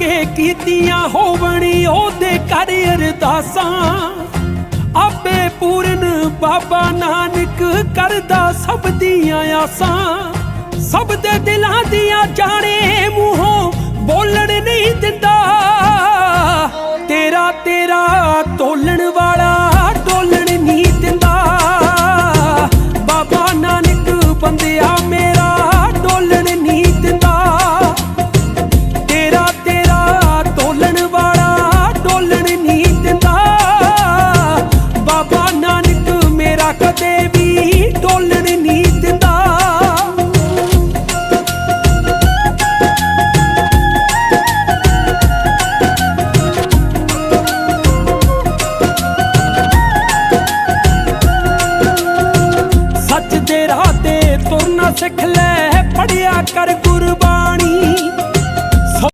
ਕੇ ਕੀਤੀਆਂ ਹੋਵਣੀ ਉਹਦੇ ਕਰ ਅਰਦਾਸਾਂ। ਆਪੇ ਪੂਰਨ ਬਾਬਾ ਨਾਨਕ ਕਰਦਾ ਸਭ ਦੀਆਂ ਆਸਾਂ। ਸਭ ਦੇ ਦਿਲਾਂ ਦੀਆਂ ਜਾਣੇ ਮੂੰਹੋਂ ਬੋਲਣ ਨਹੀਂ ਦਿੰਦਾ। ਤੇਰਾ ਤੇਰਾ ਤੋਲਣ सिख ले पढ़िया कर गुरु